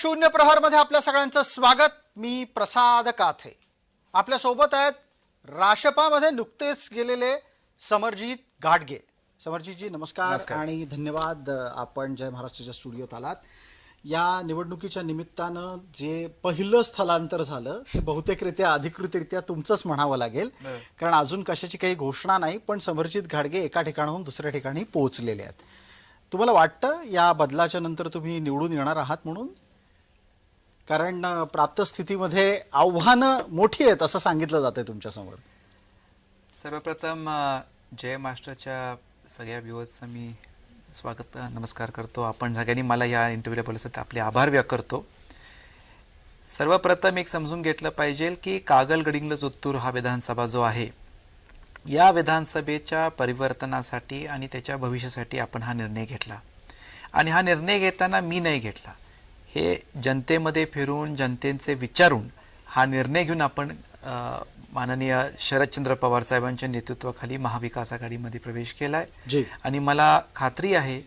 शून्य प्रहरमध्ये आपल्या सगळ्यांचं स्वागत. मी प्रसाद काथे. आपल्यासोबत आहेत राशपामध्ये नुकतेच गेलेले समरजित घाटगे. समरजितजी नमस्कार आणि धन्यवाद आपण जय महाराष्ट्राच्या स्टुडिओत आलात. या निवडणुकीच्या निमित्तानं जे पहिलं स्थलांतर झालं ते बहुतेकरित्या अधिकृतरित्या तुमचंच म्हणावं लागेल. कारण अजून कशाची काही घोषणा नाही पण समरजित घाटगे एका ठिकाणाहून दुसऱ्या ठिकाणी पोहोचलेले आहेत. तुम्हाला वाटतं या बदलाच्या नंतर तुम्ही निवडून येणार आहात म्हणून? कारण प्राप्त स्थितीमध्ये आव्हानं मोठी आहेत असं सांगितलं जातंय तुमच्यासमोर सर्वप्रथम जय मास्टरच्या सगळ्या व्ह्युअर्सचं मी स्वागत नमस्कार करतो. आपण सगळ्यांनी मला या इंटरव्ह्यूला बोलायचं आपले आभार व्यक्त करतो. सर्वप्रथम एक समजून घेतलं पाहिजे की कागल गडिंगल जोत्तूर हा विधानसभा जो आहे या विधानसभेच्या परिवर्तनासाठी आणि त्याच्या भविष्यासाठी आपण हा निर्णय घेतला. आणि हा निर्णय घेताना मी नाही घेतला. हे जनतेमध्ये फिरून जनतेचे विचारून हा निर्णय घेऊन आपण माननीय शरदचंद्र पवार साहेबांच्या नेतृत्वाखाली महाविकास आघाडीमध्ये प्रवेश केला आहे जी. आणि मला खात्री आहे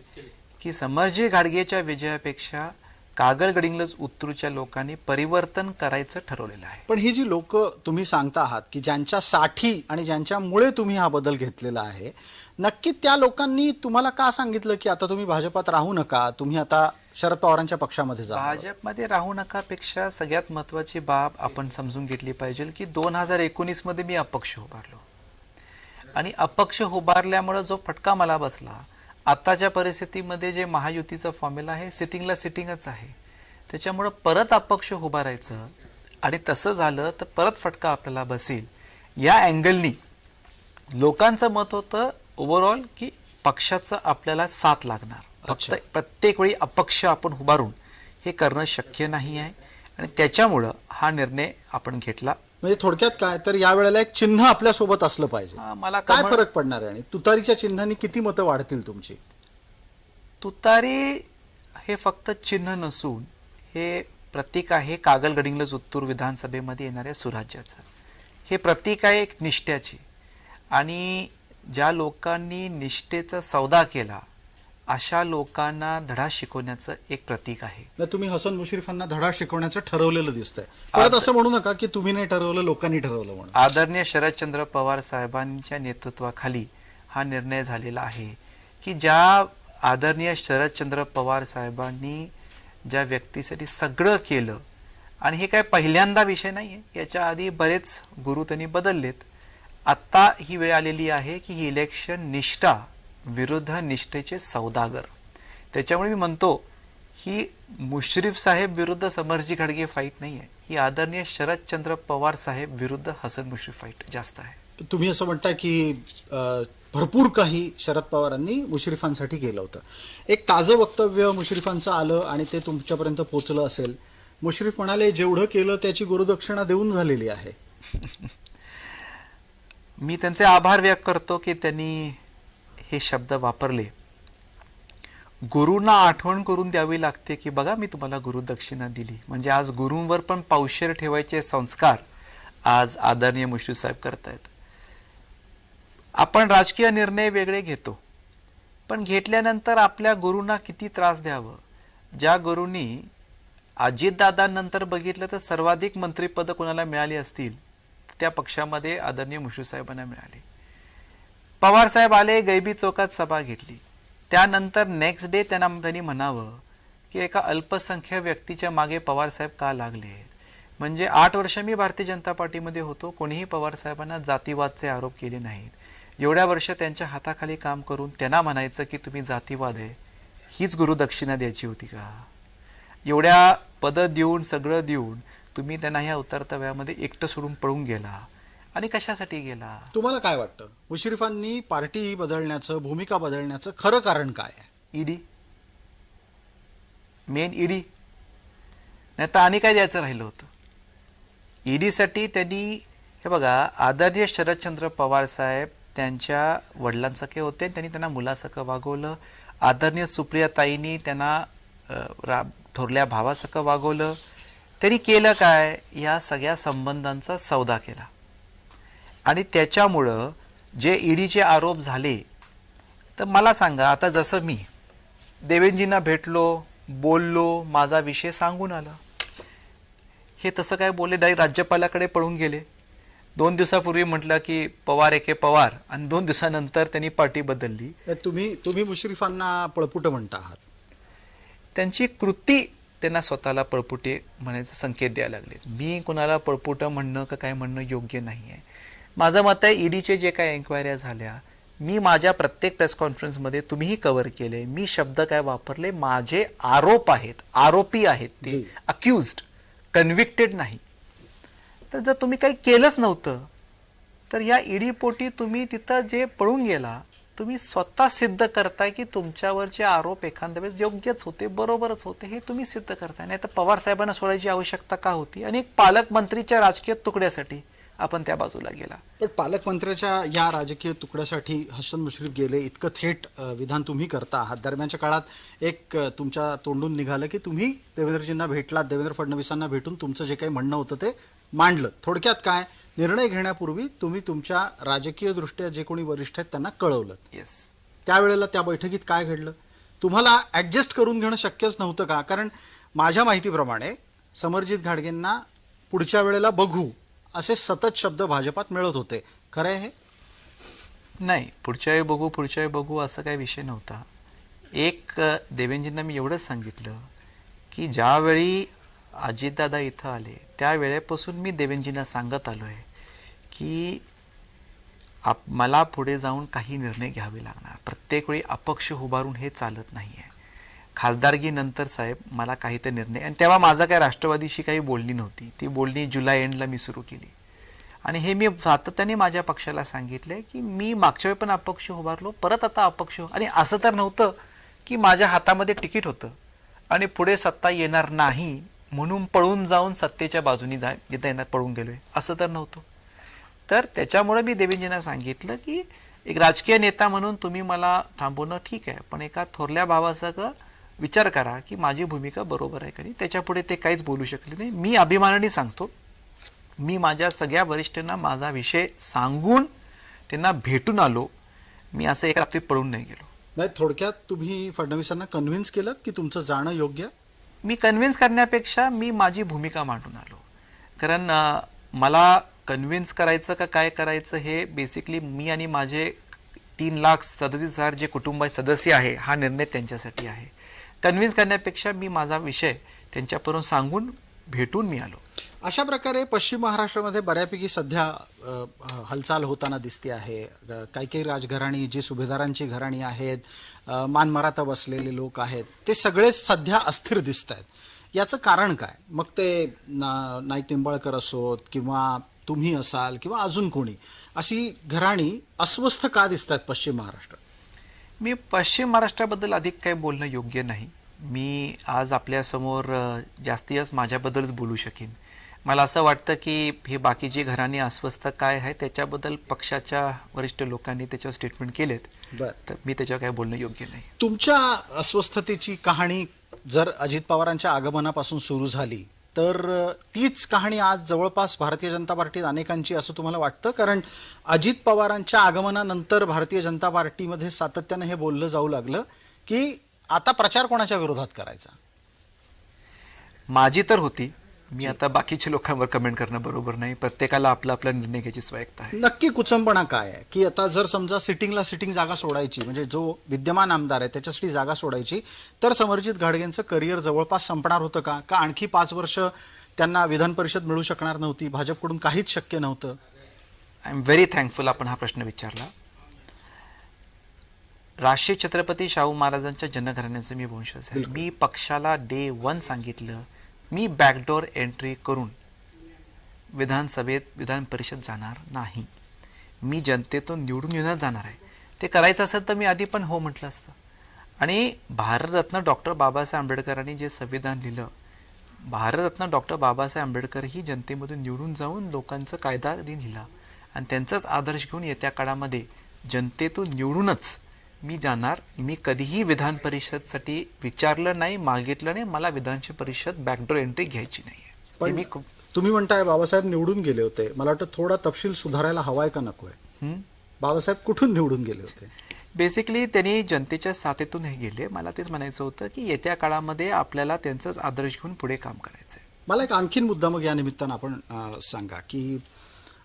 की समर्जी घाडगेच्या विजयापेक्षा कागल गडिंग्लज उत्तूरच्या लोकांनी परिवर्तन करायचं ठरवलेलं आहे. पण ही जी लोक तुम्ही सांगता आहात की ज्यांच्यासाठी आणि ज्यांच्यामुळे तुम्ही हा बदल घेतलेला आहे नक्की त्या लोकांनी तुम्हाला का सांगितलं की आता तुम्ही भाजपात राहू नका तुम्ही आता शरद पवारांच्या पक्षामध्ये जा भाजपमध्ये राहू नकापेक्षा सगळ्यात महत्वाची बाब आपण समजून घेतली पाहिजे की दोन हजार एकोणीसमध्ये मी अपक्ष उभारलो. आणि अपक्ष उभारल्यामुळं जो फटका मला बसला आताच्या परिस्थितीमध्ये जे महायुतीचा फॉर्म्युला आहे सिटिंगला सिटिंगच आहे. त्याच्यामुळं परत अपक्ष उभारायचं आणि तसं झालं तर परत फटका आपल्याला बसेल. या अँगलनी लोकांचं मत होतं ओव्हरऑल की पक्षाचं आपल्याला साथ लागणार. फक्त. प्रत्येक वेळी अपक्ष आपण उभारून हे करणं शक्य नाही आहे आणि त्याच्यामुळं हा निर्णय आपण घेतला. म्हणजे थोडक्यात काय? तर या वेळेला एक चिन्ह आपल्यासोबत असलं पाहिजे. मला काय फरक पडणार आहे? आणि तुतारीच्या चिन्हांनी किती मतं वाढतील तुमची? तुतारी हे फक्त चिन्ह नसून हे प्रतीक आहे कागल गडिंग्लज उत्तूर विधानसभेमध्ये येणाऱ्या सुराज्याचं. हे प्रतीक आहे एक निष्ठ्याची आणि ज्या लोकांनी निष्ठेचा सौदा केला अशा लोकांना धडा शिकवण्याचं एक प्रतीक आहे. तुम्ही हसन मुश्रीफांना धडा शिकवण्याचं ठरवलेलं दिसतंय. परत असं म्हणू नका की तुम्ही नाही ठरवलं लोकांनी ठरवलं म्हणून. आदरणीय शरदचंद्र पवार साहेबांच्या नेतृत्वाखाली हा निर्णय झालेला आहे की ज्या आदरणीय शरदचंद्र पवार साहेबांनी ज्या व्यक्तीसाठी सगळं केलं आणि हे काय पहिल्यांदा विषय नाही आहे याच्या आधी बरेच गुरु त्यांनी बदललेत. आत्ता ही वेळ आलेली आहे की ही इलेक्शन निष्ठा विरुद्ध निष्ठेचे सौदागर. त्याच्यामुळे मी म्हणतो ही मुश्रीफ साहेब विरुद्ध समरजी घडगे फाईट नाही आहे ही आदरणीय शरदचंद्र पवार साहेब विरुद्ध हसन मुश्रीफ फाईट जास्त आहे. तुम्ही असं म्हणताय की भरपूर काही शरद पवारांनी मुश्रीफांसाठी केलं होतं. एक ताजं वक्तव्य मुश्रीफांचं आलं आणि ते तुमच्यापर्यंत पोहोचलं असेल. मुश्रीफ म्हणाले जेवढं केलं त्याची गुरुदक्षिणा देऊन झालेली आहे. मी त्यांचे आभार व्यक्त करतो की त्यांनी हे शब्द वापरले. गुरूंना आठवण करून द्यावी लागते की बघा मी तुम्हाला गुरुदक्षिणा दिली. म्हणजे आज गुरूंवर पण पावशेर ठेवायचे संस्कार आज आदरणीय मुश्रीफ साहेब करतायत. आपण राजकीय निर्णय वेगळे घेतो पण घेतल्यानंतर आपल्या गुरूंना किती त्रास द्यावं? ज्या गुरूंनी अजितदादांनंतर बघितलं तर सर्वाधिक मंत्रिपदं कोणाला मिळाली असतील? त्या पक्षामध्ये आदरणीय मुश्रीफ साहेबांना मिळाली. पवारसाहेब आले गैबी चौकात सभा घेतली. त्यानंतर नेक्स्ट डे त्यांना त्यांनी म्हणावं की एका अल्पसंख्य व्यक्तीच्या मागे पवार साहेब का लागले म्हणजे आठ वर्ष मी भारतीय जनता पार्टीमध्ये होतो कोणीही पवार साहेबांना जातीवादचे आरोप केले नाहीत. एवढ्या वर्ष त्यांच्या हाताखाली काम करून त्यांना म्हणायचं की तुम्ही जातीवाद आहे हीच गुरुदक्षिणा द्यायची होती का? एवढ्या पदं देऊन सगळं देऊन तुम्ही त्यांना ह्या उतरत्या वयामध्ये एकटं सोडून पळून गेला. आणि कशासाठी गेला? तुम्हाला काय वाटतं? मुश्रीफांनी पार्टी बदलण्याचं भूमिका बदलण्याचं खरं कारण काय आहे? ईडी. Main ED. नाही तर आणि काय द्यायचं राहिलं होतं? ईडीसाठी त्यांनी हे बघा आदरणीय शरदचंद्र पवार साहेब त्यांच्या वडिलांसारखे होते. त्यांनी त्यांना मुलासारखं वागवलं. आदरणीय सुप्रियाताईंनी त्यांना अ, रा थोरल्या भावासारखं वागवलं. त्यांनी केलं काय? या सगळ्या संबंधांचा सौदा केला. आणि त्याच्यामुळं जे ईडीचे आरोप झाले तर मला सांगा आता जसं मी देवेंजींना भेटलो बोललो माझा विषय सांगून आला. हे तसं काय बोलले? डायरेक्ट राज्यपालाकडे पळून गेले. दोन दिवसापूर्वी म्हटलं की पवार एके पवार आणि दोन दिवसानंतर त्यांनी पार्टी बदलली. तुम्ही तुम्ही मुश्रीफांना पळपुट म्हणता आहात. त्यांची कृती त्यांना स्वतःला पळपुटे म्हणायचा संकेत द्यायला लागले. मी कुणाला पळपुटं म्हणणं का काय म्हणणं योग्य नाही आहे माझं मत आहे ईडीचे जे काय एन्क्वायऱ्या झाल्या मी माझ्या प्रत्येक प्रेस कॉन्फरन्समध्ये तुम्हीही कव्हर केले मी शब्द काय वापरले माझे आरोप आहेत आरोपी आहेत ते जी. अक्युज्ड कन्व्हिक्टेड नाही. तर जर तुम्ही काही केलंच नव्हतं तर या ईडी पोटी तुम्ही तिथं जे पळून गेला तुम्ही स्वतः सिद्ध करताय की तुमच्यावरचे आरोप एखाद्या वेळेस योग्यच होते बरोबरच होते हे तुम्ही सिद्ध करताय. नाही तर पवार साहेबांना सोडायची आवश्यकता का होती? आणि एक पालकमंत्रीच्या राजकीय तुकड्यासाठी. आपण त्या बाजूला गेला. पण पालकमंत्र्याच्या या राजकीय तुकड्यासाठी हसन मुश्रीफ गेले इतकं थेट विधान तुम्ही करता. आहात दरम्यानच्या काळात एक तुमच्या तोंडून निघालं की तुम्ही देवेंद्रजींना भेटलात देवेंद्र फडणवीसांना भेटून तुमचं जे काही म्हणणं होतं ते मांडलं. थोडक्यात काय? निर्णय घेण्यापूर्वी तुम्ही तुमच्या राजकीय दृष्ट्या जे कोणी वरिष्ठ आहेत त्यांना कळवलं. येस त्यावेळेला त्या बैठकीत काय घडलं? तुम्हाला ॲडजस्ट करून घेणं शक्यच नव्हतं का? कारण माझ्या माहितीप्रमाणे समरजित घाडगेंना पुढच्या वेळेला बघू असे सतत शब्द भाजपात मिळत होते. खरं आहे हे? नाही पुढच्या वेळी बघू पुढच्या वेळी बघू असं काही विषय नव्हता. एक देवेंजींना मी एवढंच सांगितलं की ज्यावेळी अजितदादा इथं आले त्यावेळेपासून मी देवेंजींना सांगत आलो आहे की आप मला पुढे जाऊन काही निर्णय घ्यावे लागणार. प्रत्येक वेळी अपक्ष उभारून हे चालत नाही आहे खासदारकीनंतर साहेब मला काही ते निर्णय आणि तेव्हा माझा काय राष्ट्रवादीशी काही बोलणी नव्हती. ती बोलणी जुलै एंडला मी सुरू केली. आणि हे मी सातत्याने माझ्या पक्षाला सांगितलंय की मी मागच्या वेळी पण अपक्ष उभारलो परत आता अपक्ष आणि असं तर नव्हतं की माझ्या हातामध्ये तिकीट होतं. आणि पुढे सत्ता येणार नाही म्हणून पळून जाऊन सत्तेच्या बाजूनी जा जिथं येणार पळून गेलोय. असं तर नव्हतं. तर त्याच्यामुळे मी देवेंजींना सांगितलं की एक राजकीय नेता म्हणून तुम्ही मला थांबवणं ठीक आहे पण एका थोरल्या भावाचा विचार करा की माझी भूमिका बरोबर आहे का नाही? त्याच्यापुढे ते काहीच बोलू शकले नाही. मी अभिमानाने सांगतो मी माझ्या सगळ्या वरिष्ठांना माझा विषय सांगून त्यांना भेटून आलो मी असं एका रात्रीत पळून नाही गेलो. नाही थोडक्यात तुम्ही फडणवीसांना कन्व्हिन्स केलं की तुमचं जाणं योग्य? मी कन्व्हिन्स करण्यापेक्षा मी माझी भूमिका मांडून आलो. कारण मला कन्व्हिन्स करायचं का काय करायचं हे बेसिकली मी आणि माझे तीन लाख सदतीस हजार जे कुटुंब सदस्य आहे हा निर्णय त्यांच्यासाठी आहे. कन्व्हिन्स करण्यापेक्षा मी माझा विषय त्यांच्यापर्यंत सांगून भेटून मी आलो. अशा प्रकारे पश्चिम महाराष्ट्रामध्ये बऱ्यापैकी सध्या अ, हालचाल होताना दिसते आहे. अ, काही काही राजघराणी जी सुभेदारांची घराणी आहेत अ, मानमराता बसलेले लोक आहेत ते सगळेच सध्या अस्थिर दिसत आहेत याचं कारण काय? मग ते ना नाईक निंबाळकर असोत किंवा तुम्ही असाल किंवा अजून कोणी अशी घराणी अस्वस्थ का दिसत आहेत पश्चिम महाराष्ट्रात? मी पश्चिम महाराष्ट्राबद्दल अधिक काही बोलणं योग्य नाही. मी आज आपल्यासमोर जास्तीच माझ्याबद्दलच बोलू शकेन. मला असं वाटतं की हे बाकीची घराणी अस्वस्थ काय आहे त्याच्याबद्दल पक्षाच्या वरिष्ठ लोकांनी त्याच्यावर स्टेटमेंट केलेत. तर मी त्याच्यावर काही बोलणं योग्य नाही. तुमच्या अस्वस्थतेची कहाणी जर अजित पवारांच्या आगमनापासून सुरू झाली तर तीच कहाणी आज जवळपास भारतीय जनता पार्टीत अनेकांची असं तुम्हाला वाटतं? कारण अजित पवारांच्या आगमनानंतर भारतीय जनता पार्टीमध्ये सातत्यानं हे बोललं जाऊ लागलं की आता प्रचार कोणाच्या विरोधात करायचा? माझी तर होती. मी आता बाकीच्या लोकांवर कमेंट करणं बरोबर नाही. प्रत्येकाला आपला आपला निर्णय घ्यायची स्वायत्ता आहे. नक्की कुचंबणा काय आहे? की आता जर समजा सिटिंगला सिटिंग जागा सोडायची म्हणजे जो विद्यमान आमदार आहे त्याच्यासाठी जागा सोडायची तर समरजित घाडगेंचं करिअर जवळपास संपणार होतं का? का आणखी पाच वर्ष त्यांना विधान परिषद मिळू शकणार नव्हती? भाजपकडून काहीच शक्य नव्हतं. आय एम व्हेरी थँकफुल आपण हा प्रश्न विचारला. राष्ट्रीय छत्रपती शाहू महाराजांच्या जनघराण्याचं मी वंशज आहे. मी पक्षाला डे वन सांगितलं मी बॅकडोर एंट्री करून विधानसभेत विधान परिषद जाणार नाही. मी जनतेतून निवडून येऊनच जाणार आहे. ते करायचं असेल तर मी आधी पण हो म्हटलं असतं. आणि भारतरत्न डॉक्टर बाबासाहेब आंबेडकरांनी जे संविधान लिहिलं भारतरत्न डॉक्टर बाबासाहेब आंबेडकर ही जनतेमधून निवडून जाऊन लोकांचं कायदा दिन लिहिला. आणि त्यांचाच आदर्श घेऊन येत्या काळामध्ये जनतेतून निवडूनच मी जाणार मी कधीही विधान परिषदसाठी विचारलं नाही मागितलं नाही मला विधान परिषद बॅकडोर एंट्री घ्यायची नाही आहे मी तुम्ही म्हणताय बाबासाहेब निवडून गेले होते. मला वाटतं थोडा तपशील सुधारायला हवाय का नकोय हं? बाबासाहेब कुठून निवडून गेले होते? बेसिकली त्यांनी जनतेच्या साथेतून हे गेले. मला तेच म्हणायचं होतं की येत्या काळामध्ये आपल्याला त्यांचाच आदर्श घेऊन पुढे काम करायचं आहे मला एक आणखीन मुद्दा मग या निमित्तानं आपण सांगा की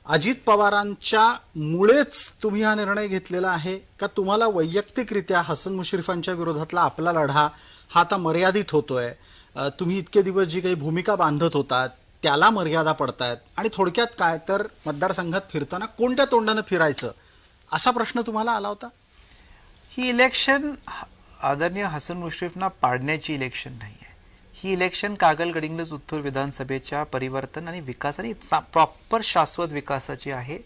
अजित पवारांच्या मुळेच तुम्ही हा निर्णय घेतलेला आहे का तुम्हाला वैयक्तिकरित्या हसन मुश्रीफांच्या विरोधातला आपला लढा हा आता मर्यादित होतोय? तुम्ही इतके दिवस जी काही भूमिका बांधत होतात त्याला मर्यादा पडतायत आणि थोडक्यात काय तर मतदारसंघात फिरताना कोणत्या तोंडानं फिरायचं असा प्रश्न तुम्हाला आला होता? ही इलेक्शन आदरणीय हसन मुश्रीफना पाडण्याची इलेक्शन नाही आहे ही इलेक्शन कागलगडिंगलज उत्तूर विधानसभेच्या परिवर्तन आणि विकास आणि प्रॉपर शाश्वत विकासाची आहे.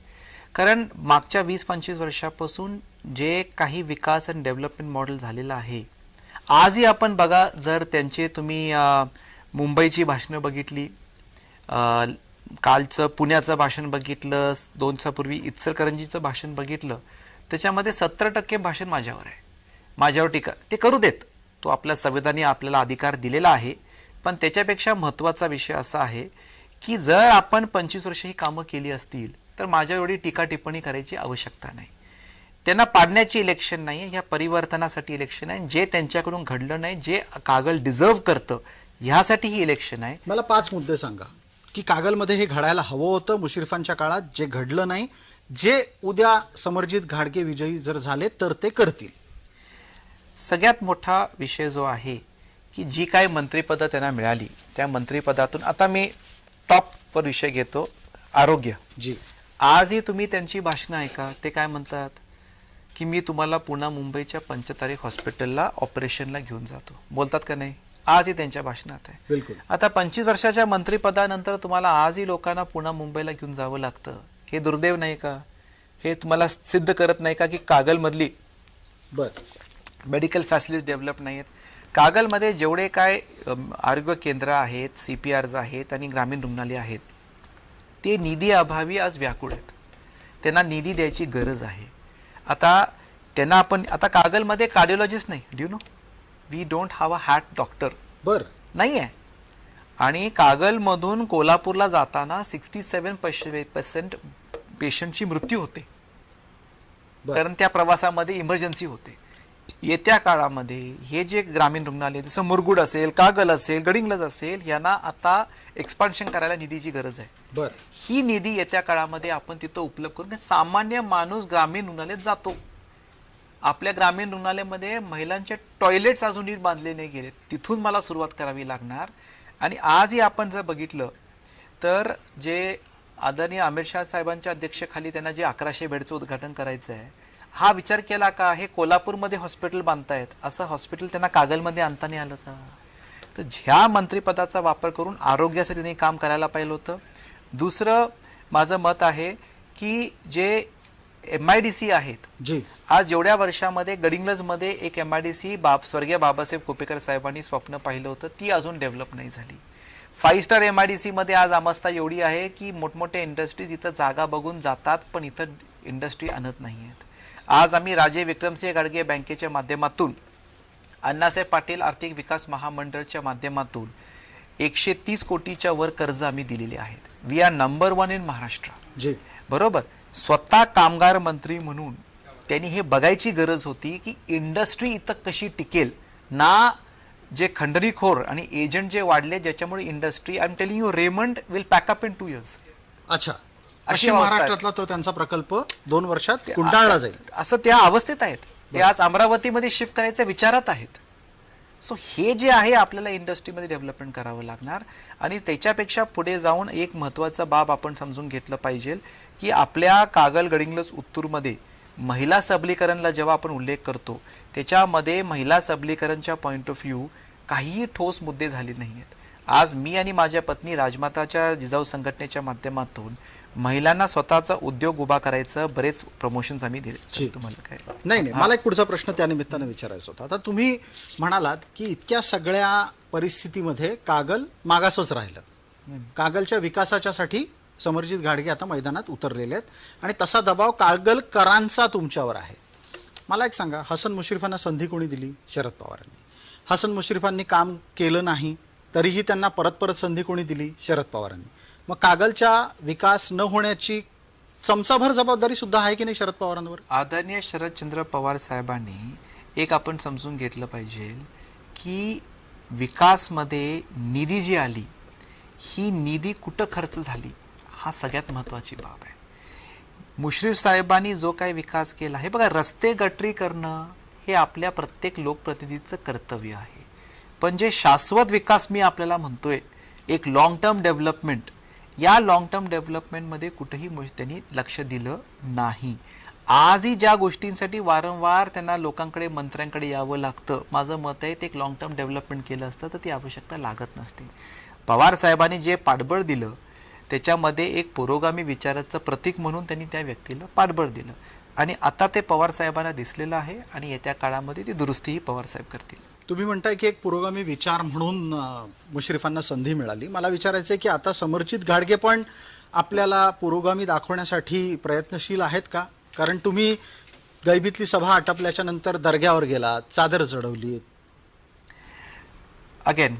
कारण मागच्या वीस पंचवीस वर्षापासून जे काही विकास आणि डेव्हलपमेंट मॉडेल झालेलं आहे आजही आपण बघा जर त्यांचे तुम्ही मुंबईची भाषणं बघितली कालचं पुण्याचं भाषण बघितलं दोन दिवसापूर्वी इचलकरंजीचं भाषण बघितलं त्याच्यामध्ये सत्तर टक्के भाषण माझ्यावर आहे. माझ्यावर टीका ते करू देत. तो आपल्या संविधानी आपल्याला अधिकार दिलेला आहे. पण त्याच्यापेक्षा महत्त्वाचा विषय असा आहे की जर आपण पंचवीस वर्ष ही कामं केली असतील तर माझ्या एवढी टीका टिप्पणी करायची आवश्यकता नाही. त्यांना पाडण्याची इलेक्शन नाही आहे ह्या परिवर्तनासाठी इलेक्शन आहे. जे त्यांच्याकडून घडलं नाही जे कागल डिझर्व करतं ह्यासाठी ही इलेक्शन आहे. मला पाच मुद्दे सांगा. की कागलमध्ये हे घडायला हवं होतं मुश्रीफांच्या काळात जे घडलं नाही जे उद्या समरजित घाडगे विजयी जर झाले तर ते करतील. सगळ्यात मोठा विषय जो आहे की जी काय मंत्रिपदं त्यांना मिळाली त्या मंत्रिपदातून आता मी टॉपवर विषय घेतो आरोग्य. जी. आजही तुम्ही त्यांची भाषणं ऐका ते काय म्हणतात? की मी तुम्हाला पुन्हा मुंबईच्या पंचतारीख हॉस्पिटलला ऑपरेशनला घेऊन जातो. बोलतात का नाही? आजही त्यांच्या भाषणात आहे. बिलकुल. आता पंचवीस वर्षाच्या मंत्रिपदानंतर तुम्हाला आजही लोकांना पुन्हा मुंबईला घेऊन जावं लागतं. हे दुर्दैव नाही का? हे तुम्हाला सिद्ध करत नाही का की कागलमधली बर. मेडिकल फॅसिलिटीज डेव्हलप नाही आहेत कागलमध्ये जेवढे काय आरोग्य केंद्र आहेत सी पी आर्स आहेत आणि ग्रामीण रुग्णालय आहेत ते निधी अभावी आज व्याकुळ आहेत. त्यांना निधी द्यायची गरज आहे. आता त्यांना आपण आता कागलमध्ये कार्डिओलॉजिस्ट नाही. You know we don't have a heart doctor बर. नाही आहे आणि कागलमधून कोल्हापूरला जाताना सिक्स्टी सेवन पर्सेंट पेशंटची मृत्यू होते. कारण त्या प्रवासामध्ये इमर्जन्सी होते. येत्या काळामध्ये हे जे ग्रामीण रुग्णालय जसं मुरगुड असेल कागल असेल गडिंग्लज असेल यांना आता एक्सपान्शन करायला निधीची गरज आहे. बर. ही निधी येत्या काळामध्ये आपण तिथं उपलब्ध करून सामान्य माणूस ग्रामीण रुग्णालयात जातो. आपल्या ग्रामीण रुग्णालयामध्ये महिलांचे टॉयलेट्स अजून नीट बांधले नाही गेले तिथून मला सुरुवात करावी लागणार. आणि आजही आपण जर बघितलं तर जे आदरणीय अमित शहा साहेबांच्या अध्यक्षेखाली त्यांना जे अकराशे बेडचं उद्घाटन करायचं आहे हा विचार केला का? हे कोल्हापूरमध्ये हॉस्पिटल बांधतायत. असं हॉस्पिटल त्यांना कागलमध्ये आणता नाही आलं का? तर ह्या मंत्रिपदाचा वापर करून आरोग्यासाठी त्यांनी काम करायला पाहिलं होतं. दुसरं माझं मत आहे की जे एम आय डी सी आहेत जी. आज एवढ्या वर्षामध्ये गडिंग्लजमध्ये एक एम आय डी सी बाब स्वर्गीय बाबासाहेब कोपेकर साहेबांनी स्वप्न पाहिलं होतं. ती अजून डेव्हलप नाही झाली. Five star M I D सीमध्ये आज अवस्था एवढी आहे की मोठमोठ्या इंडस्ट्रीज इथं जागा बघून जातात पण इथं इंडस्ट्री आणत नाही आहेत आज आम्ही राजे विक्रमसिंह गाडगे बँकेच्या माध्यमातून अण्णासाहेब पाटील आर्थिक विकास महामंडळच्या माध्यमातून एकशे तीस कोटीच्या वर कर्ज आम्ही दिलेली आहेत. We are number one in Maharashtra. जी. बरोबर? स्वतः कामगार मंत्री म्हणून त्यांनी हे बघायची गरज होती की इंडस्ट्री इथं कशी टिकेल? ना जे खंडणीखोर आणि एजंट जे वाढले ज्याच्यामुळे industry I am telling you Raymond will pack up in two years अच्छा. अशी अशी अवस्था आहे. महाराष्ट्रातला तो त्यांचा प्रकल्प दोन वर्षात कुंडाळला जाईल. असं त्या अवस्थेत आहेत. ते आज अमरावतीमध्ये शिफ्ट करायच्या विचारात आहेत. सो हे जे आहे आपल्याला इंडस्ट्रीमध्ये डेव्हलपमेंट करावं लागणार. आणि त्याच्यापेक्षा पुढे जाऊन एक महत्त्वाचा बाब आपण समजून घेतलं पाहिजे की आपल्या कागल गडिंग्लज उत्तूरमध्ये महिला सबलीकरणला जेव्हा आपण उल्लेख करतो त्याच्यामध्ये महिला सबलीकरणच्या पॉईंट ऑफ व्ह्यू काहीही ठोस मुद्दे झाले नाही आहेत आज मी आणि माझ्या पत्नी राजमाताच्या जिजाऊ संघटनेच्या माध्यमातून महिलांना स्वतःचा उद्योग उभा करायचं बरेच प्रमोशन्स आम्ही दिले. तुम्हाला काय? नाही नाही. मला एक पुढचा प्रश्न त्या निमित्तानं विचारायचा होता. आता तुम्ही म्हणालात की इतक्या सगळ्या परिस्थितीमध्ये कागल मागासच राहिलं. कागलच्या विकासाच्यासाठी समरजित घाडगे आता मैदानात उतरलेले आहेत आणि तसा दबाव कागलकरांचा तुमच्यावर आहे. मला एक सांगा हसन मुश्रीफांना संधी कोणी दिली? शरद पवारांनी. हसन मुश्रीफांनी काम केलं नाही तरीही त्यांना परत परत संधी कोणी दिली? शरद पवारांनी. मग कागलच्या विकास न होण्याची चमचाभर जबाबदारी सुद्धा आहे की नाही शरद पवारांवर? आदरणीय शरदचंद्र पवार साहेबांनी एक आपण समजून घेतलं पाहिजे की विकासमध्ये निधी जी आली ही निधी कुठं खर्च झाली हा सगळ्यात महत्त्वाची बाब आहे. मुश्रीफ साहेबांनी जो काही विकास केला हे बघा रस्ते गटरी करणं हे आपल्या प्रत्येक लोकप्रतिनिधीचं कर्तव्य आहे. पण जे शाश्वत विकास मी आपल्याला म्हणतोय एक लॉंग टर्म डेव्हलपमेंट या लॉंग टर्म डेव्हलपमेंटमध्ये कुठेही त्यांनी लक्ष दिलं नाही. आजही ज्या गोष्टींसाठी वारंवार त्यांना लोकांकडे मंत्र्यांकडे यावं लागतं माझं मत आहे ते एक लॉंग टर्म डेव्हलपमेंट केलं असतं तर ती आवश्यकता लागत नसते. पवार साहेबांनी जे पाठबळ दिलं त्याच्यामध्ये एक पुरोगामी विचाराचं प्रतीक म्हणून त्यांनी त्या व्यक्तीला पाठबळ दिलं. आणि आता ते पवार साहेबांना दिसलेलं आहे आणि येत्या काळामध्ये ती दुरुस्तीही पवार साहेब करतील. तुम्ही म्हणताय की एक पुरोगामी विचार म्हणून मुश्रीफांना संधी मिळाली. मला विचारायचं आहे की आता समर्जित गाडगे पण आपल्याला पुरोगामी दाखवण्यासाठी प्रयत्नशील आहेत का? कारण तुम्ही गैबीतली सभा आटपल्याच्या नंतर दर्ग्यावर गेला चादर चढवली अगेन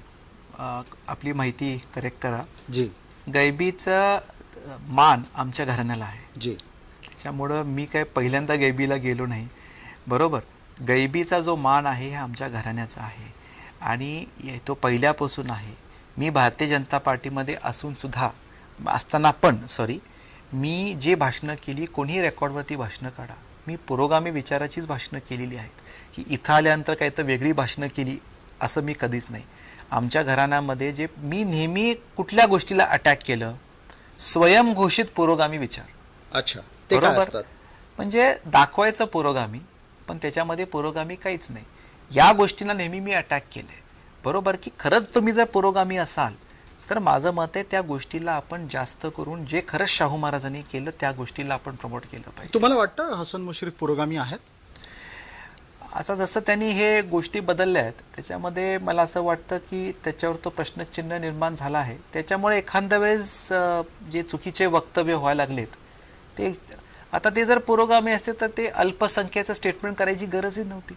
आपली माहिती करेक्ट करा. जी. गैबीचं मान आमच्या घराण्याला आहे. जी. त्याच्यामुळं मी काय पहिल्यांदा गैबीला गेलो नाही. बरोबर? गैबीचा जो मान आहे हा आमच्या घराण्याचा आहे. आणि तो पहिल्यापासून आहे. मी भारतीय जनता पार्टीमध्ये असून सुद्धा असताना पण सॉरी मी जे भाषणं केली कोणीही रेकॉर्डवरती भाषणं काढा. मी पुरोगामी विचाराचीच भाषणं केलेली आहेत. की इथं आल्यानंतर काही तर वेगळी भाषणं केली असं मी कधीच नाही. आमच्या घराण्यामध्ये जे मी नेहमी कुठल्या गोष्टीला अटॅक केलं स्वयंघोषित पुरोगामी विचार. अच्छा. ते बरोबर? म्हणजे दाखवायचं पुरोगामी पण त्याच्यामध्ये पुरोगामी काहीच नाही. या गोष्टीला नेहमी मी अटॅक केलंय. बरोबर की खरंच तुम्ही जर पुरोगामी असाल तर माझं मत आहे त्या गोष्टीला आपण जास्त करून जे खरंच शाहू महाराजांनी केलं त्या गोष्टीला आपण प्रमोट केलं पाहिजे. तुम्हाला वाटतं हसन मुश्रीफ पुरोगामी आहेत? असं जसं त्यांनी हे गोष्टी बदलल्या आहेत त्याच्यामध्ये मला असं वाटतं की त्याच्यावर तो प्रश्नचिन्ह निर्माण झाला आहे. त्याच्यामुळे एखाद्या वेळेस जे चुकीचे वक्तव्य व्हायला लागलेत ते आता ते जर पुरोगामी असते तर ते अल्पसंख्येचं स्टेटमेंट करायची गरजही नव्हती.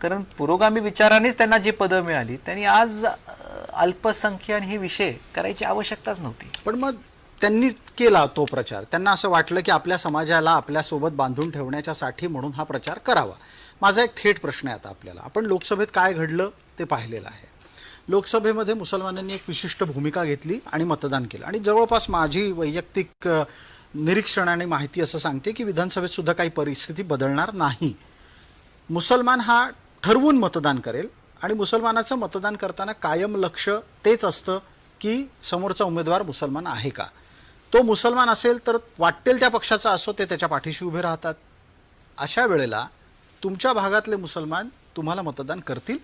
कारण पुरोगामी विचारानेच त्यांना जी पदं मिळाली त्यांनी आज अल्पसंख्यान हे विषय करायची आवश्यकताच नव्हती. पण मग त्यांनी केला तो प्रचार. त्यांना असं वाटलं की आपल्या समाजाला आपल्यासोबत बांधून ठेवण्याच्यासाठी म्हणून हा प्रचार करावा. माझा एक थेट प्रश्न आहे आता आपल्याला. आपण लोकसभेत काय घडलं ते पाहिलेलं आहे. लोकसभेमध्ये मुसलमानांनी एक विशिष्ट भूमिका घेतली आणि मतदान केलं. आणि जवळपास माझी वैयक्तिक निरीक्षणाने निरीक्षण आणि माहिती असं सांगते की विधानसभेत सुद्धा काही परिस्थिती बदलणार नाही. मुसलमान हा ठरवून मतदान करेल आणि मुसलमानाचं मतदान करताना कायम लक्ष तेच असतं की समोरचा उमेदवार मुसलमान आहे का? तो मुसलमान असेल तर वाटेल त्या पक्षाचा असो ते त्याच्या पाठीशी उभे राहतात. अशा वेळेला तुमच्या भागातले मुसलमान तुम्हाला मतदान करतील?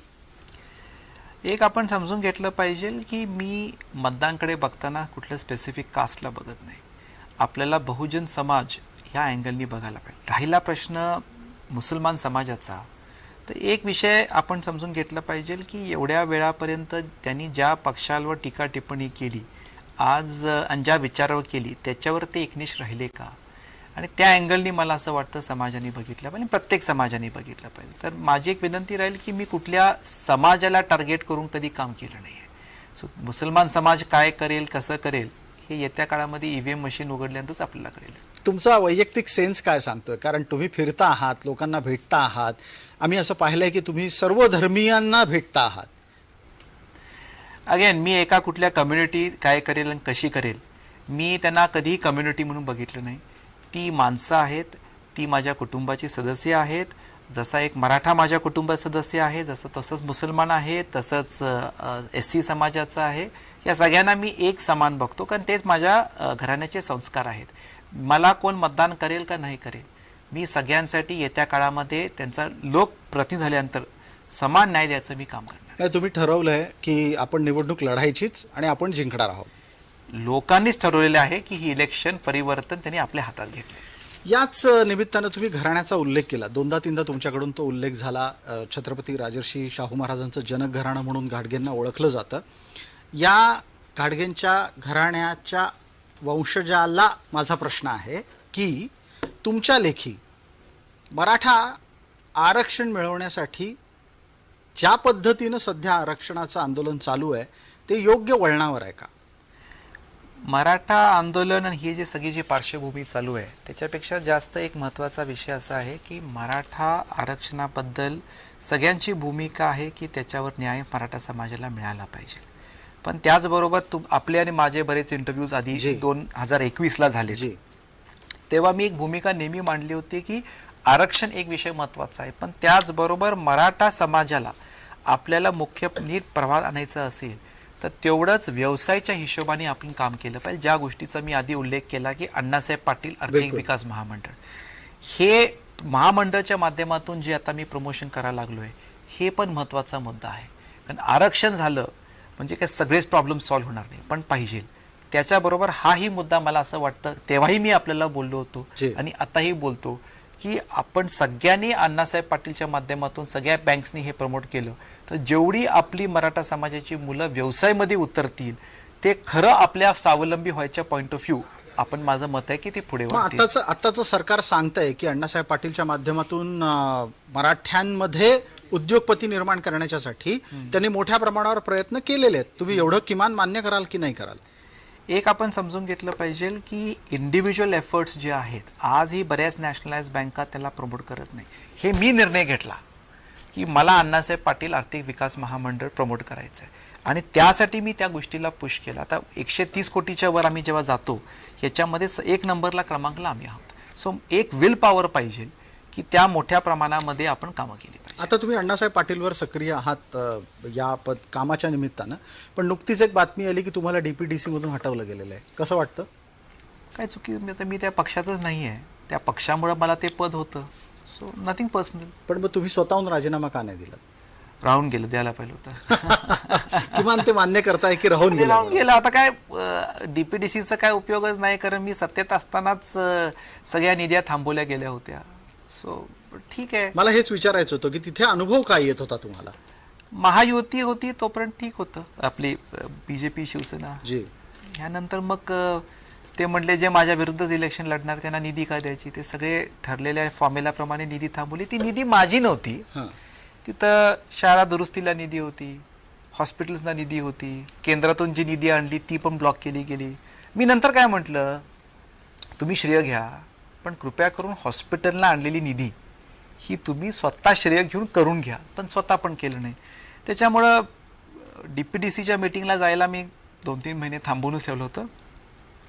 एक आपण समजून घेतलं पाहिजे की मी मतदानकडे बघताना कुठल्या स्पेसिफिक कास्टला बघत नाही. आपल्याला बहुजन समाज ह्या अँगलनी बघायला पाहिजे. राहिला प्रश्न मुसलमान समाजाचा तर एक विषय आपण समजून घेतला पाहिजे की एवढ्या वेळापर्यंत त्यांनी ज्या पक्षांवर टीका टिप्पणी केली आज आणि ज्या विचारावर केली त्याच्यावर ते एकनिष्ठ राहिले का? आणि त्या अँगलनी मला असं वाटतं समाजाने बघितलं पाहिजे प्रत्येक समाजाने बघितलं पाहिजे. तर माझी एक विनंती राहील की मी कुठल्या समाजाला टार्गेट करून कधी काम केलं नाही आहे सो मुसलमान समाज काय करेल कसं करेल हे येत्या काळामध्ये ई व्ही एम मशीन उघडल्यानंतरच आपल्याला कळेल. तुमचा वैयक्तिक सेन्स काय सांगतोय? कारण तुम्ही फिरता आहात लोकांना भेटता आहात. आम्ही असं पाहिलंय की तुम्ही सर्व धर्मीयांना भेटता आहात. अगेन मी एका कुठल्या कम्युनिटी काय करेल आणि कशी करेल मी त्यांना कधीही कम्युनिटी म्हणून बघितलं नाही. ती माणसं आहेत ती माझ्या कुटुंबाची सदस्य आहेत. जसा एक मराठा माझ्या कुटुंबात सदस्य आहे जसं तसंच मुसलमान आहे तसंच एस सी समाजाचं आहे. या सगळ्यांना मी एक समान बघतो कारण तेच माझ्या घराण्याचे संस्कार आहेत. मला कोण मतदान करेल का नाही करेल? मी सगळ्यांसाठी येत्या काळामध्ये त्यांचा लोकप्रतिनिधी झाल्यानंतर समान न्याय द्यायचं मी काम करणार. नाही तुम्ही ठरवलंय की आपण निवडणूक लढायचीच आणि आपण जिंकणार आहोत. लोकांनीच ठरवलेले आहे की ही इलेक्शन परिवर्तन त्यांनी आपल्या हातात घेतले याच निमित्तानं तुम्ही घराण्याचा उल्लेख केला. दोनदा तीनदा तुमच्याकडून तो उल्लेख झाला. छत्रपती राजर्षी शाहू महाराजांचं जनक घराणं म्हणून घाडगेंना ओळखलं जातं. या घाडगेंच्या घराण्याच्या वंशजाला माझा प्रश्न आहे की तुमच्या लेखी मराठा आरक्षण मिळवण्यासाठी ज्या पद्धतीनं सध्या आरक्षणाचं आंदोलन चालू आहे ते योग्य वळणावर आहे का? मराठा आंदोलन आणि ही जी सगळी जी पार्श्वभूमी चालू आहे त्याच्यापेक्षा जास्त एक महत्त्वाचा विषय असा आहे की मराठा आरक्षणाबद्दल सगळ्यांची भूमिका आहे की त्याच्यावर न्याय मराठा समाजाला मिळाला पाहिजे. पण त्याचबरोबर तुम आपले आणि माझे बरेच इंटरव्ह्यूज आधी. दोन हजार एकवीसला झाले तेव्हा मी एक भूमिका नेहमी मांडली होती की आरक्षण एक विषय महत्त्वाचा आहे पण त्याचबरोबर मराठा समाजाला आपल्याला मुख्य नीट प्रवाह आणायचा असेल तर तेवढंच व्यवसायाच्या हिशोबाने आपण काम केलं पाहिजे. ज्या गोष्टीचा मी आधी उल्लेख केला की अण्णासाहेब पाटील आर्थिक. विकास महामंडळ. हे महामंडळाच्या माध्यमातून जे आता मी प्रमोशन करायला लागलो आहे हे पण महत्त्वाचा मुद्दा आहे. कारण आरक्षण झालं म्हणजे काय सगळेच प्रॉब्लेम सॉल्व्ह होणार नाही. पण पाहिजे. त्याच्याबरोबर हाही मुद्दा मला असं वाटतं तेव्हाही मी आपल्याला बोललो होतो. आणि आताही बोलतो की आपण सगळ्यांनी अण्णासाहेब पाटीलच्या माध्यमातून सगळ्या बँक्सनी हे प्रमोट केलं. तर जेवढी आपली मराठा समाजाची मुलं व्यवसायामध्ये उतरतील ते खरं आपल्या स्वावलंबी व्हायच्या पॉईंट ऑफ व्ह्यू आपण माझं मत आहे की ते पुढे वाढतील आताच आताचं सरकार सांगतंय की अण्णासाहेब पाटीलच्या माध्यमातून अं, मराठ्यांमध्ये उद्योगपती निर्माण करण्याच्यासाठी त्यांनी मोठ्या प्रमाणावर प्रयत्न केलेले आहेत. तुम्ही एवढं किमान मान्य कराल की नाही कराल? एक आपण समजून घेतलं पाहिजे की इंडिव्हिज्युअल एफर्ट्स जे आहेत आजही बऱ्याच नॅशनलाइज बँका त्याला प्रमोट करत नाही. हे मी निर्णय घेतला की मला अण्णासाहेब पाटील आर्थिक विकास महामंडळ प्रमोट करायचं आहे आणि त्यासाठी मी त्या गोष्टीला पुश केला. आता एकशे तीस कोटीच्या वर आम्ही जेव्हा जातो याच्यामध्ये स- एक नंबरला क्रमांकला आम्ही आहोत. सो एक विल पॉवर पाहिजे की त्या मोठ्या प्रमाणामध्ये आपण कामं केली पाहिजे. आता तुम्ही अण्णासाहेब पाटीलवर सक्रिय आहात या पद कामाच्या निमित्तानं. पण नुकतीच एक बातमी आली की तुम्हाला डीपीडीसी मधून हटवलं गेलेलं आहे. कसं वाटतं? काय चुकी? आता मी त्या पक्षातच नाही आहे. त्या पक्षामुळं मला ते पद होतं. सो नथिंग पर्सनल पण मग तुम्ही स्वतःहून राजीनामा का नाही दिला राहून गेलं द्यायला पाहिलं होतं. किमान ते मान्य करताय की राहून ते राहून गेलं. गेलं आता काय डीपीडीसीचा काय उपयोगच नाही कारण मी सत्तेत असतानाच सगळ्या निध्या थांबवल्या गेल्या होत्या. सो ठीक आहे. मला हेच विचारायचं होतं की तिथे अनुभव काय येत होता तुम्हाला? महायुती होती तोपर्यंत ठीक होतं. आपली बीजेपी शिवसेना. जी. ह्यानंतर मग ते म्हटले जे माझ्या विरुद्धच इलेक्शन लढणार त्यांना निधी काय द्यायची? ते सगळे ठरलेल्या फॉर्म्युलाप्रमाणे निधी थांबवली. ती निधी माझी नव्हती. तिथं शाळा दुरुस्तीला निधी होती हॉस्पिटल्सना निधी होती केंद्रातून जी निधी आणली ती पण ब्लॉक केली गेली. मी नंतर काय म्हटलं तुम्ही श्रेय घ्या पण कृपया करून हॉस्पिटलला आणलेली निधी ही तुम्ही स्वतः श्रेय घेऊन करून घ्या. पण स्वतः पण केलं नाही. त्याच्यामुळं डी पी डी सीच्या मिटिंगला जायला मी दोन तीन महिने थांबूनच ठेवलं होतं.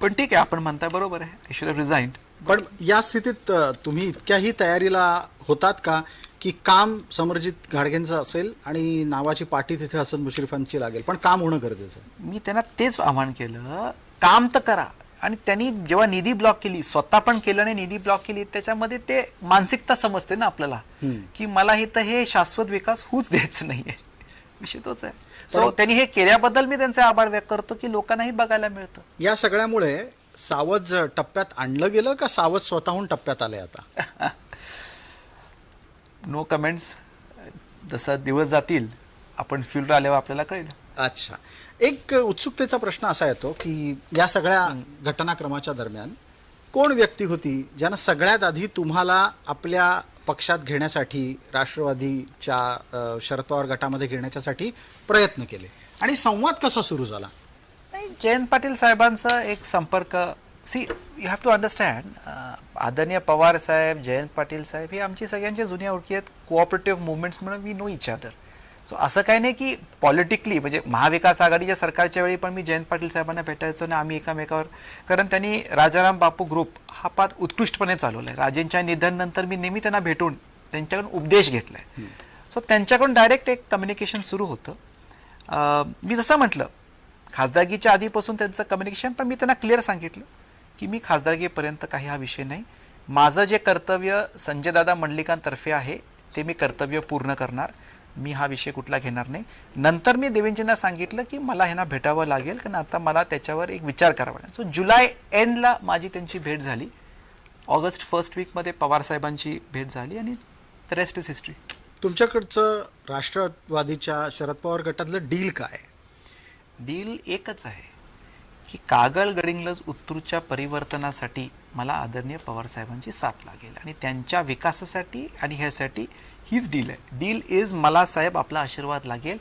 पण ठीक आहे आपण म्हणताय बरोबर आहे. आय शुड रिझाईन पण या स्थितीत तुम्ही इतक्याही तयारीला होतात का? की काम समरजित घाडगेंचं असेल आणि नावाची पाठी तिथे हसन मुश्रीफांची लागेल. पण काम होणं गरजेचं आहे. मी त्यांना तेच आव्हान केलं. काम तर करा. आणि त्यांनी जेव्हा निधी ब्लॉक केली स्वतः पण केलं आणि निधी ब्लॉक केली त्याच्यामध्ये ते मानसिकता समजते ना आपल्याला. की मला इथं हे शाश्वत विकास होऊच द्यायचं नाहीये. विषय तोच आहे सो त्यांनी हे केल्याबद्दल मी त्यांचे आभार व्यक्त करतो की लोकांनाही बघायला मिळतं. या सगळ्यामुळे सावज टप्प्यात आणलं गेलं का सावज स्वतःहून टप्प्यात आले आता? नो कमेंट्स जसं दिवस जातील आपण फील्ड आल्यावर आपल्याला कळेल. अच्छा. एक उत्सुकतेचा प्रश्न असा येतो की या सगळ्या घटनाक्रमाच्या दरम्यान कोण व्यक्ती होती ज्यानं सगळ्यात आधी तुम्हाला आपल्या पक्षात घेण्यासाठी राष्ट्रवादीच्या शरद पवार गटामध्ये घेण्याच्यासाठी प्रयत्न केले? आणि संवाद कसा सुरू झाला? जयंत पाटील साहेबांचा एक संपर्क see you have to understand आदरणीय पवार साहेब जयंत पाटील साहेब हे आमची सगळ्यांच्या जुन्या ओळखी आहेत. कोऑपरेटिव्ह मुवमेंट्स म्हणून we know each other so असं काही नाही की पॉलिटिकली म्हणजे महाविकास आघाडीच्या सरकारच्या वेळी पण मी जयंत पाटील साहेबांना भेटायचो आणि आम्ही एकामेकावर कारण त्यांनी राजाराम बापू ग्रुप हा पात उत्कृष्टपणे चालवला आहे राजेंच्या निधननंतर मी नेहमी त्यांना भेटून त्यांच्याकडून उपदेश घेतला आहे सो त्यांच्याकडून डायरेक्ट एक कम्युनिकेशन सुरू होतं. मी जसं म्हटलं खासदारकीच्या आधीपासून त्यांचं कम्युनिकेशन पण मी त्यांना क्लिअर सांगितलं. की मी खासदारकीपर्यंत काही हा विषय नाही. माझं जे कर्तव्य संजयदादा मंडलिकांतर्फे आहे ते मी कर्तव्य पूर्ण करणार. मी हा विषय कुठला घेणार नाही. नंतर मी देवेंजींना सांगितलं की मला ह्यांना भेटावं लागेल कारण आता मला त्याच्यावर एक विचार करावा लागेल. सो जुलै एंडला माझी त्यांची भेट झाली. ऑगस्ट फर्स्ट वीकमध्ये पवार साहेबांची भेट झाली आणि रेस्ट इज हिस्ट्री तुमच्याकडचं राष्ट्रवादीच्या शरद पवार गटातलं डील काय? डील एकच आहे. की कागल गडिंग्लज उत्तूरच्या परिवर्तनासाठी मला आदरणीय पवार साहेबांची साथ लागेल आणि त्यांच्या विकासासाठी आणि ह्यासाठी हीच डील आहे. डील इज मला साहेब आपला आशीर्वाद लागेल.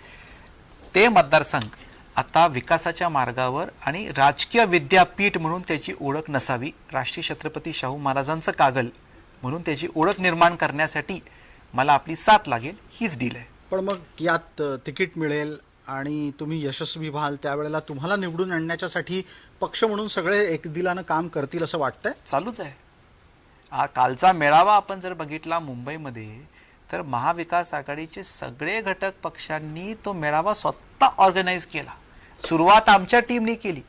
ते मतदारसंघ आता विकासाच्या मार्गावर आणि राजकीय विद्यापीठ म्हणून त्याची ओळख नसावी राष्ट्रीय छत्रपती शाहू महाराजांचं कागल म्हणून त्याची ओळख निर्माण करण्यासाठी मला आपली साथ लागेल हीच डील आहे. पण मग यात तिकीट मिळेल आणि तुम्ही यशस्वी व्हाल त्यावेळेला तुम्हाला निवडून आणण्याच्यासाठी पक्ष म्हणून सगळे एकदिलानं काम करतील असं वाटतंय? चालूच आहे. हा कालचा मेळावा आपण जर बघितला मुंबईमध्ये तर महाविकास आघाडीचे सगळे घटक पक्षांनी तो मेळावा स्वतः ऑर्गनाईज केला. सुरुवात आमच्या टीमने केली.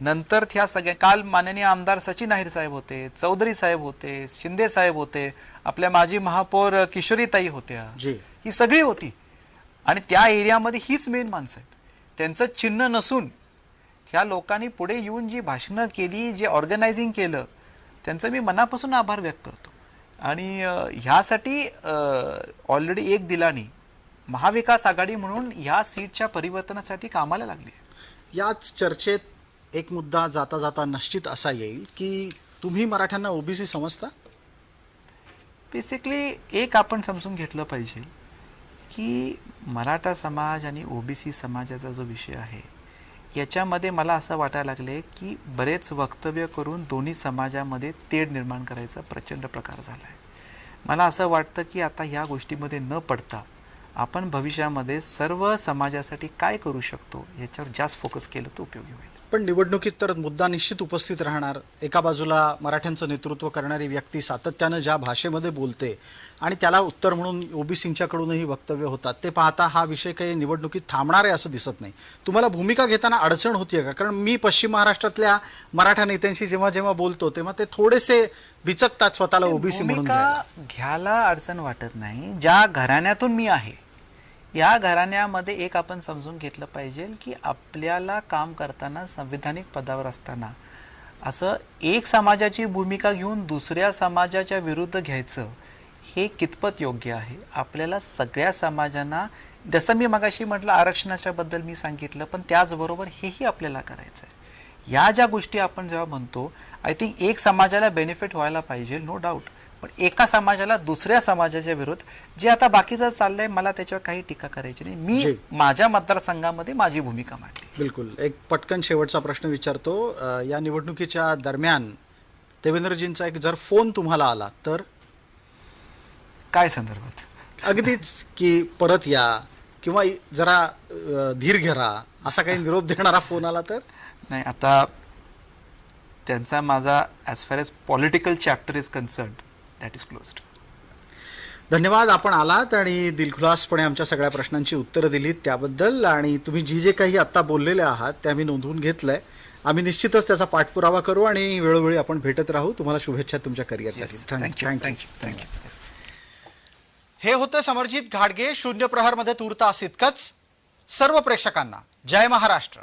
नंतर त्या सगळ्या काल माननीय आमदार सचिन अहिर साहेब होते चौधरी साहेब होते शिंदे साहेब होते आपल्या माजी महापौर किशोरीताई होत्या. जी. ही सगळी होती. आणि त्या एरियामध्ये हीच मेन माणसं आहेत. त्यांचं चिन्ह नसून ह्या लोकांनी पुढे येऊन जी भाषणं केली जे ऑर्गनायझिंग केलं त्यांचं मी मनापासून आभार व्यक्त करतो. आणि ह्यासाठी ऑलरेडी एक दिलानी महाविकास आघाडी म्हणून ह्या सीटच्या परिवर्तनासाठी कामाला लागली याच चर्चेत एक मुद्दा जाता जाता निश्चित असा येईल की तुम्ही मराठ्यांना ओबीसी समजता? बेसिकली एक आपण समजून घेतलं पाहिजे. की मराठा समाज आणि ओबीसी समाजाचा जो विषय आहे याच्यामध्ये मला असं वाटायला लागले की बरेच वक्तव्य करून दोन्ही समाजामध्ये तेढ निर्माण करायचा प्रचंड प्रकार झाला आहे मला असं वाटतं की आता ह्या गोष्टीमध्ये न पडता आपण भविष्यामध्ये सर्व समाजासाठी काय करू शकतो याच्यावर जास्त फोकस केलं तर उपयोगी होईल. पण निवडणुकीत तर मुद्दा निश्चित उपस्थित राहणार. एका बाजूला मराठ्यांचं नेतृत्व करणारी व्यक्ती सातत्यानं ज्या भाषेमध्ये बोलते आणि त्याला उत्तर म्हणून ओबीसींच्याकडूनही वक्तव्य होतात ते पाहता हा विषय काही निवडणुकीत थांबणार आहे असं दिसत नाही. तुम्हाला भूमिका घेताना अडचण होतीये का? कारण मी पश्चिम महाराष्ट्रातल्या मराठा नेत्यांशी जेव्हा जेव्हा बोलतो तेव्हा ते थोडेसे बिचकतात स्वतःला ओबीसी म्हणून घ्यायला अडचण वाटत नाही. ज्या घराण्यातून मी आहे या घराण्यामध्ये एक आपण समजून घेतलं पाहिजे की आपल्याला काम करताना संविधानिक पदावर असताना असं एक समाजाची भूमिका घेऊन दुसऱ्या समाजाच्या विरुद्ध घ्यायचं हे कितपत योग्य आहे? आपल्याला सगळ्या समाजांना जसं मी मगाशी म्हटलं आरक्षणाच्या बद्दल मी सांगितलं पण त्याचबरोबर हेही आपल्याला करायचं आहे या ज्या गोष्टी आपण जेव्हा म्हणतो आय थिंक एक समाजाला बेनिफिट व्हायला पाहिजे नो डाऊट पण एका समाजाला दुसऱ्या समाजाच्या विरोध जे आता बाकीचं चाललंय मला त्याच्यावर काही टीका करायची नाही. मी. माझ्या मतदारसंघामध्ये माझी भूमिका मांडली. बिलकुल. एक पटकन शेवटचा प्रश्न विचारतो. या निवडणुकीच्या दरम्यान देवेंद्रजींचा एक जर फोन तुम्हाला आला तर? काय संदर्भात? अगदीच की परत या किंवा जरा धीर घ्या असा काही निरोप देणारा फोन आला तर? नाही आता त्यांचा माझा as far as political chapter is concern that is closed धन्यवाद आपण आलात आणि दिलखुलासपणे आमच्या सगळ्या प्रश्नांची उत्तरं दिलीत त्याबद्दल. आणि तुम्ही जी जे काही आत्ता बोललेले आहात ते आम्ही नोंदवून घेतलंय. आम्ही निश्चितच त्याचा पाठपुरावा करू आणि वेळोवेळी आपण भेटत राहू. तुम्हाला शुभेच्छा तुमच्या करिअरसाठी थँक्यू थँक्यू थँक्यू हे होतं समरजित घाडगे शून्य प्रहरमध्ये तुर्तास इतकंच सर्व प्रेक्षकांना जय महाराष्ट्र.